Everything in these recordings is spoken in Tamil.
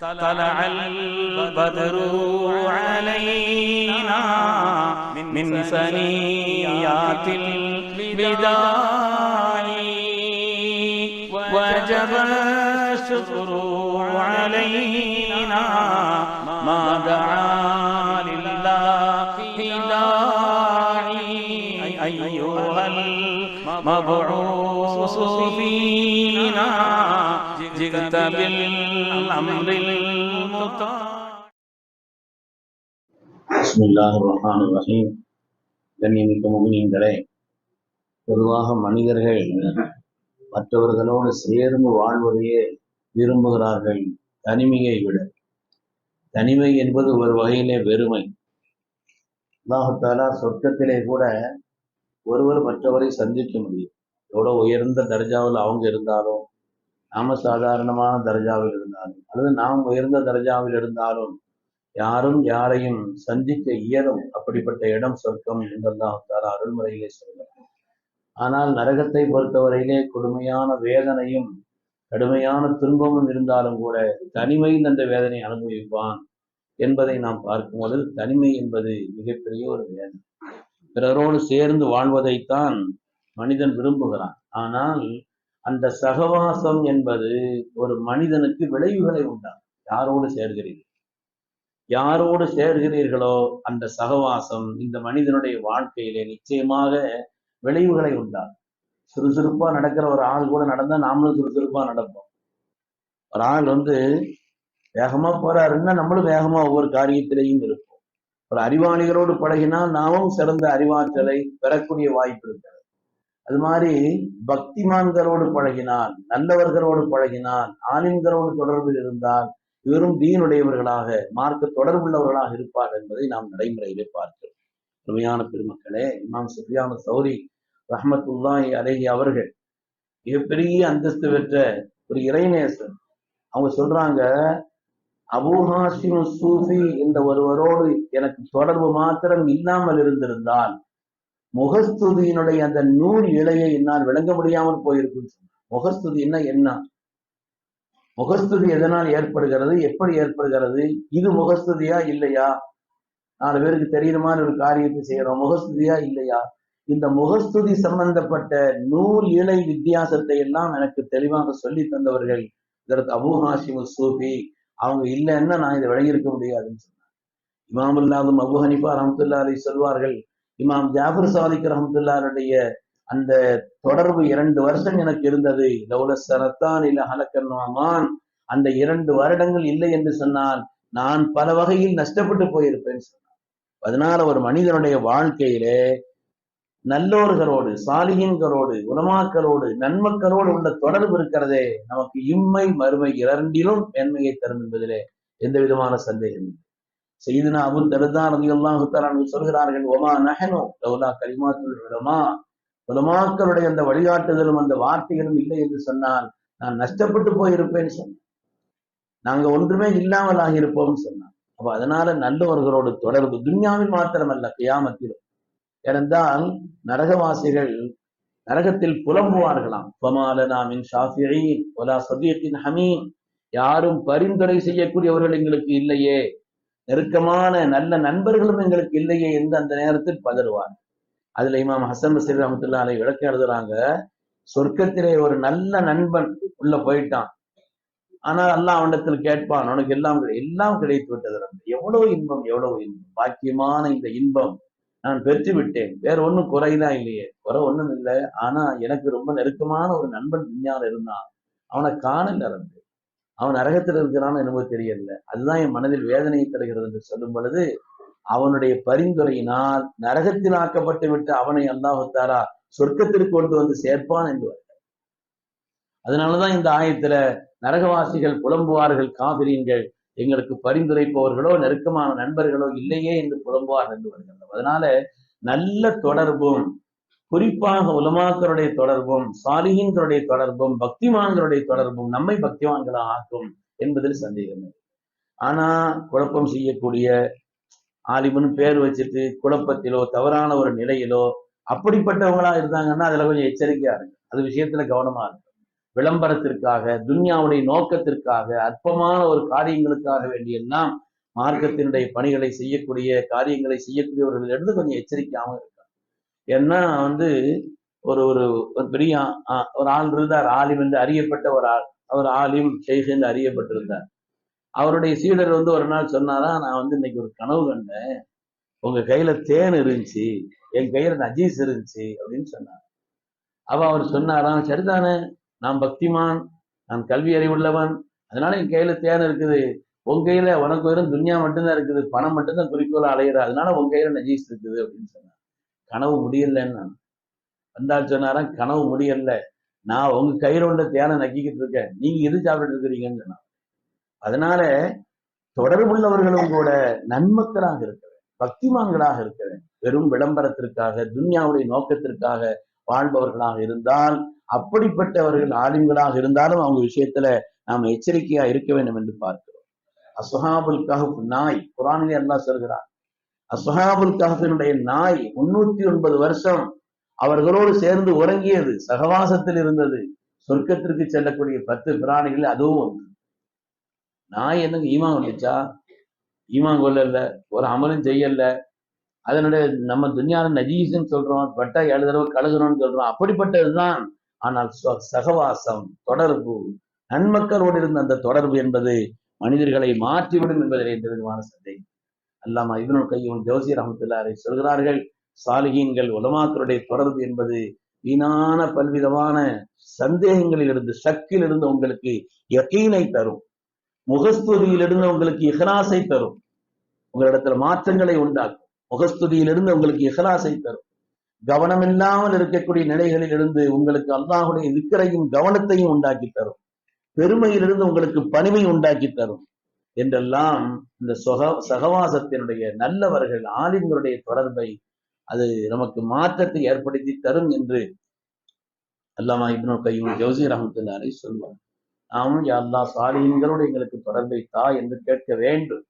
طلع البدر علينا من ثنيات البداع وجب الشكر علينا. بالأمر المطاع بسم الله الرحمن الرحيم கண்ணியமிக்க முகினீங்களே பொதுவாக மனிதர்கள் மற்றவர்களோடு சேர்ந்து வாழ்வதையே விரும்புகிறார்கள் தனிமையை விட தனிமை என்பது ஒரு வகையிலே வெறுமை அல்லாஹாலா சொர்க்கத்திலே கூட ஒருவர் மற்றவரை சந்திக்க முடியும் எவ்வளோ உயர்ந்த தர்ஜாவில் அவங்க இருந்தாலும் நாம சாதாரணமான தர்ஜாவில் இருந்தாலும் அல்லது நாம் உயர்ந்த தர்ஜாவில் இருந்தாலும் யாரும் யாரையும் சந்திக்க இயலும் அப்படிப்பட்ட இடம் சொர்க்கம் என்றெல்லாம் தாரா அருள்முறையிலே சொல்கிறார் ஆனால் நரகத்தை பொறுத்தவரையிலே கொடுமையான வேதனையும் கடுமையான துன்பமும் இருந்தாலும் கூட தனிமையில் அந்த வேதனை அனுபவிப்பான் என்பதை நாம் பார்க்கும் பொழுது தனிமை என்பது மிகப்பெரிய ஒரு வேதனை. பிறரோடு சேர்ந்து வாழ்வதைத்தான் மனிதன் விரும்புகிறான். ஆனால் அந்த சகவாசம் என்பது ஒரு மனிதனுக்கு விளைவுகளை உண்டாகும் யாரோடு சேர்கிறீர்கள்? யாரோடு சேர்கிறீர்களோ அந்த சகவாசம் இந்த மனிதனுடைய வாழ்க்கையிலே நிச்சயமாக விளைவுகளை உண்டாகும் சுறுசுறுப்பா நடக்கிற ஒரு ஆள் கூட நடந்தா நாமளும் சுறுசுறுப்பா நடப்போம். ஒரு ஆள் வந்து வேகமா போறாருன்னா நம்மளும் வேகமா ஒவ்வொரு காரியத்திலையும் இருப்போம். ஒரு அறிவாளிகளோடு பழகினால் நாமும் சிறந்த அறிவாற்றலை பெறக்கூடிய வாய்ப்பு இருக்கிறது. அது மாதிரி பக்திமான்களோடு பழகினால் நல்லவர்களோடு பழகினால் ஆலிம்களோடு தொடர்பில் இருந்தால் இவரும் தீனுடையவர்களாக மார்க்க தொடர்புள்ளவர்களாக இருப்பார் என்பதை நாம் நடைமுறையிலே பார்க்கிறோம். உண்மையான பெருமக்களே இமாம் சுஃபியான சௌரி ரஹமத்துல்லாஹி அலேஹி அவர்கள் மிகப்பெரிய அந்தஸ்து பெற்ற ஒரு இறைநேசன் அவங்க சொல்றாங்க அபூஹாசிம் சூஃபி என்ற ஒருவரோடு எனக்கு தொடர்பு மாத்திரம் இல்லாமல் இருந்திருந்தால் முகஸ்துதியினுடைய அந்த நூல் இலையை என்னால் விளங்க முடியாமல் போயிருக்கும். முகஸ்துதின்னா என்ன முகஸ்துதி எதனால் ஏற்படுகிறது? எப்படி ஏற்படுகிறது? இது முகஸ்துதியா இல்லையா? நாலு பேருக்கு தெரியுற மாதிரி ஒரு காரியத்தை செய்யறோம். முகஸ்துதியா இல்லையா? இந்த முகஸ்துதி சம்பந்தப்பட்ட நூல் இலை வித்தியாசத்தை எல்லாம் எனக்கு தெளிவாக சொல்லி தந்தவர்கள் இதற்கு அபு ஹாசிம் சூஃபி அவங்க இல்லைன்னா நான் இதை விளங்கியிருக்க முடியாதுன்னு சொன்னாங்க. இமாமுல்லாதும் அபு ஹனிஃபா ரஹமத்துல்லா அலி சொல்வார்கள் இமாம் ஜாஃபர் சாதிக் ரஹமத்துல்லாருடைய அந்த தொடர்பு இரண்டு வருஷம் எனக்கு இருந்தது. லௌல சரத்தான் இல்ல ஹலக்கன்மான் அந்த இரண்டு வருடங்கள் இல்லை என்று சொன்னால் நான் பல வகையில் நஷ்டப்பட்டு போயிருப்பேன் சொன்னார். அதனால ஒரு மனிதனுடைய வாழ்க்கையிலே நல்லோர்களோடு சாலிகின்களோடு உலமாக்களோடு நன்மக்களோடு உள்ள தொடர்பு இருக்கிறதே. நமக்கு இம்மை மறுமை இரண்டிலும் மேன்மையை தரும் என்பதிலே எந்த விதமான சந்தேகம் இல்லை செய்தினா அபு தருதான் ரதியல்லாஹு சொல்கிறார்கள் ஒமா நஹனோ லவுலா கலிமாத்துல் உலமா. உலமாக்களுடைய அந்த வழிகாட்டுதலும் அந்த வார்த்தைகளும் இல்லை என்று சொன்னால் நான் நஷ்டப்பட்டு போயிருப்பேன்னு சொன்னேன் நாங்க ஒன்றுமே இல்லாமல் ஆகியிருப்போம்னு சொன்னான் அப்ப அதனால நல்லவர்களோடு தொடர்பு துன்யாவில் மாத்திரமல்ல கியாமத்திலும் ஏனென்றால் நரகவாசிகள் நரகத்தில் புலம்புவார்களாம். பமாலனாமின் ஷாஃபியின் ஒலா சதீக்கின் ஹமீன் யாரும் பரிந்துரை செய்யக்கூடியவர்கள் எங்களுக்கு இல்லையே. நெருக்கமான நல்ல நண்பர்களும் எங்களுக்கு இல்லையே என்று அந்த நேரத்தில் பதறுவார் அதுல இமாம் ஹசன் பசீர் ரஹமத்துல்லா அலை விளக்கம் எழுதுறாங்க சொர்க்கத்திலே ஒரு நல்ல நண்பன் உள்ள போயிட்டான். ஆனால் அல்லாஹ் அவனிடத்தில் கேட்பான் உனக்கு எல்லாம் எல்லாம் கிடைத்து விட்டது எவ்வளவு இன்பம் எவ்வளவு இன்பம். பாக்கியமான இந்த இன்பம் நான் பெற்று விட்டேன். வேற ஒன்றும் குறைதான் இல்லையே. குறை ஒண்ணும் இல்லை. ஆனா எனக்கு ரொம்ப நெருக்கமான ஒரு நண்பன் விஞ்ஞானம் இருந்தான். அவனை காணல இருந்து அவன் நரகத்தில் இருக்கிறான்னு என்னவோ தெரியல. அதுதான் என் மனதில் வேதனையை தருகிறது என்று சொல்லும் பொழுது அவனுடைய பரிந்துரையினால் நரகத்தில் ஆக்கப்பட்டு விட்டு அவனை அல்லாஹுத்தாரா சொர்க்கத்திற்கு கொண்டு வந்து சேர்ப்பான் என்று அதனாலதான் இந்த ஆயத்துல நரகவாசிகள் புலம்புவார்கள் காவிரியங்கள் எங்களுக்கு பரிந்துரைப்பவர்களோ நெருக்கமான நண்பர்களோ இல்லையே என்று புலம்புவார் என்று வருகிறது. அதனால நல்ல தொடர்பும் குறிப்பாக உலமாக்களுடைய தொடர்பும் சாலிகின்களுடைய தொடர்பும் பக்திமான்களுடைய தொடர்பும் நம்மை பக்திமான்களாக ஆக்கும் என்பதில் சந்தேகம். ஆனா குழப்பம் செய்யக்கூடிய ஆலிமுன்னு பேர் வச்சுட்டு குழப்பத்திலோ தவறான ஒரு நிலையிலோ அப்படிப்பட்டவங்களா இருந்தாங்கன்னா அதுல கொஞ்சம் எச்சரிக்கையா இருக்கு அது விஷயத்துல கவனமா இருக்கு விளம்பரத்திற்காக துன்யாவுடைய நோக்கத்திற்காக அற்பமான ஒரு காரியங்களுக்காக வேண்டியெல்லாம் மார்க்கத்தினுடைய பணிகளை செய்யக்கூடிய காரியங்களை செய்யக்கூடியவர்களிடம் கொஞ்சம் எச்சரிக்கையாம இருக்கு ஏன்னா வந்து ஒரு ஒரு ஒரு பெரிய ஆ- ஒரு ஆள் இருந்தார். ஆலிம் என்று அறியப்பட்ட ஒரு ஆள். அவர் ஆலிம் ஷெய்க் என்று அறியப்பட்டிருந்தார். அவருடைய சீடர் வந்து ஒரு நாள் சொன்னாரா நான் வந்து இன்னைக்கு ஒரு கனவு கண்டேன். உங்க கையில தேன் இருந்துச்சு. என் கையில நஜீஸ் இருந்துச்சு. அப்படின்னு சொன்னார். அவ அவர் சொன்னாராம் சரிதானே. நான் பக்திமான். நான் கல்வி அறிவுள்ளவன். அதனால என் கையில தேன் இருக்குது. உன் கையில உனக்கு வெறும் துன்யா மட்டும்தான் இருக்குது. பணம் மட்டும்தான் குறிக்கோள் அலையிற அதனால உன் கையில நஜீஸ் இருக்குது. அப்படின்னு சொன்னார். கனவு முடியலன்னு வந்தால் சொன்னாராம் கனவு முடியல. நான் உங்க கையில உள்ள தேனை நக்கிக்கிட்டு இருக்கேன். நீங்க எது சாப்பிட்டு இருக்கிறீங்கன்னு சொன்னான் அதனால தொடர்புள்ளவர்களும் கூட நன்மக்களாக இருக்கிறேன் பக்திமான்களாக இருக்கிறேன் வெறும் விளம்பரத்திற்காக துன்யாவுடைய நோக்கத்திற்காக வாழ்பவர்களாக இருந்தால் அப்படிப்பட்டவர்கள் ஆலிம்களாக இருந்தாலும் அவங்க விஷயத்துல நாம் எச்சரிக்கையா இருக்க வேண்டும் என்று பார்க்கிறோம். அசுஹாபுல் கஹப் நாய் குரானிலே அல்லா சொல்கிறான் அசுஹாபுல் கஹபினுடைய நாய் முன்னூத்தி ஒன்பது வருஷம் அவர்களோடு சேர்ந்து உறங்கியது சகவாசத்தில் இருந்தது. சொர்க்கத்திற்கு செல்லக்கூடிய பத்து பிராணிகள் அதுவும் ஒன்று. நாய் என்னங்க ஈமான் கொள்ளிச்சா? ஈமான் கொள்ளல ஒரு அமலும் செய்யல. அதனுடைய நம்ம துன்யான நஜீஸ்ன்னு சொல்றோம் பட்டா ஏழு தடவை கழுகணும்னு சொல்றோம். அப்படிப்பட்டதுதான். ஆனால் சகவாசம் தொடர்பு நன்மக்களோடு இருந்த அந்த தொடர்பு என்பது மனிதர்களை மாற்றிவிடும் என்பதில் எந்த விதமான சந்தேகம். அல்லாமா இவனுள் கையும் ஜோசியர் ரஹமத்துல்லாரை சொல்கிறார்கள் சாலிகீன்கள் உலமாக்களுடைய தொடர்பு என்பது வீணான பல்விதமான சந்தேகங்களிலிருந்து சக்கிலிருந்து உங்களுக்கு யக்கீனை தரும். முகஸ்துதியிலிருந்து உங்களுக்கு இஹராசை தரும். உங்களிடத்துல மாற்றங்களை உண்டாக்கும். முகஸ்துதியிலிருந்து உங்களுக்கு இஹராசை தரும். கவனமில்லாமல் இருக்கக்கூடிய நிலைகளில் இருந்து உங்களுக்கு அல்லாஹுடைய விக்கிரையும் கவனத்தையும் உண்டாக்கி தரும். பெருமையிலிருந்து உங்களுக்கு பணிவை உண்டாக்கி தரும். என்றெல்லாம் இந்த சொக சகவாசத்தினுடைய நல்லவர்கள் ஆலிம்களுடைய தொடர்பை அது நமக்கு மாற்றத்தை ஏற்படுத்தி தரும் என்று அல்லாமா இப்னு கையும் ஜோசி ரஹமத்துல்லாரை சொல்வார் நாமும் எல்லா அல்லாஹ் எங்களுக்கு தொடர்பை தா என்று கேட்க வேண்டும்.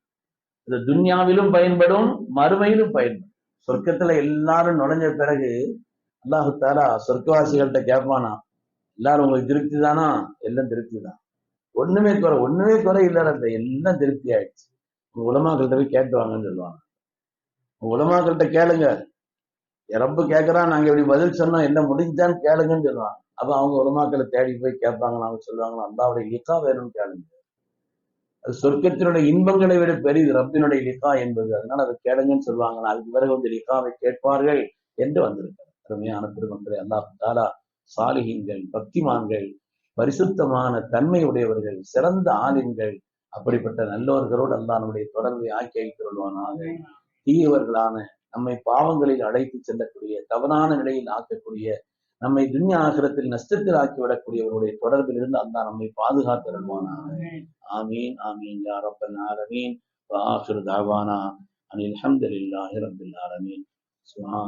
இது துன்யாவிலும் பயன்படும் மறுமையிலும் பயன்படும். சொர்க்கத்துல எல்லாரும் நுழைஞ்ச பிறகு அல்லாஹு தாரா சொர்க்கவாசிகள்கிட்ட கேட்பானா எல்லாரும் உங்களுக்கு திருப்தி தானா? எல்லாம் திருப்தி தான். ஒண்ணுமே குறை ஒண்ணுமே குறை இல்ல எல்லாம் திருப்தி ஆயிடுச்சு. உங்க உலமாக்கள்கிட்ட போய் கேட்டு வாங்கன்னு சொல்லுவாங்க. உங்க உலமாக்கள்கிட்ட கேளுங்க. என் ரப்பு கேட்கறான் நாங்க இப்படி பதில் சொன்னோம் என்ன முடிஞ்சான்னு கேளுங்கன்னு சொல்லுவாங்க. அப்ப அவங்க உலமாக்களை தேடி போய் கேட்பாங்க அவங்க சொல்லுவாங்க அல்லாவுடைய லிக்கா வேணும்னு கேளுங்க. அது சொர்க்கத்தினுடைய இன்பங்களை விட பெரியது ரப்பினுடைய லிக்கா என்பது. அதனால அதை கேளுங்கன்னு சொல்லுவாங்க அதுக்கு பிறகு வந்து லிக்காவை கேட்பார்கள் என்று வந்திருக்கிறார். அருமையான திருமக்களை அல்லாஹ் தாலா சாலிகின்கள் பக்திமான்கள் பரிசுத்தமான தன்மை உடையவர்கள் சிறந்த ஆலிம்கள் அப்படிப்பட்ட நல்லவர்களோடு அல்லாஹ் நம்முடைய தொடர்பை ஆக்கி வைத்துள்வானாக தீயவர்களான நம்மை பாவங்களில் அழைத்து செல்லக்கூடிய தவறான நிலையில் ஆக்கக்கூடிய நம்மை துன்யா ஆகிரத்தில் நஷ்டத்தில் ஆக்கிவிடக்கூடியவருடைய தொடர்பில் இருந்து அல்லாஹ் நம்மை பாதுகாத்திருவானாக ஆமீன். ஆமீன் யா ரப்பல் ஆலமீன். வ ஆகிரு தாவானா. அனில் ஆலமீன். சுப்ஹான்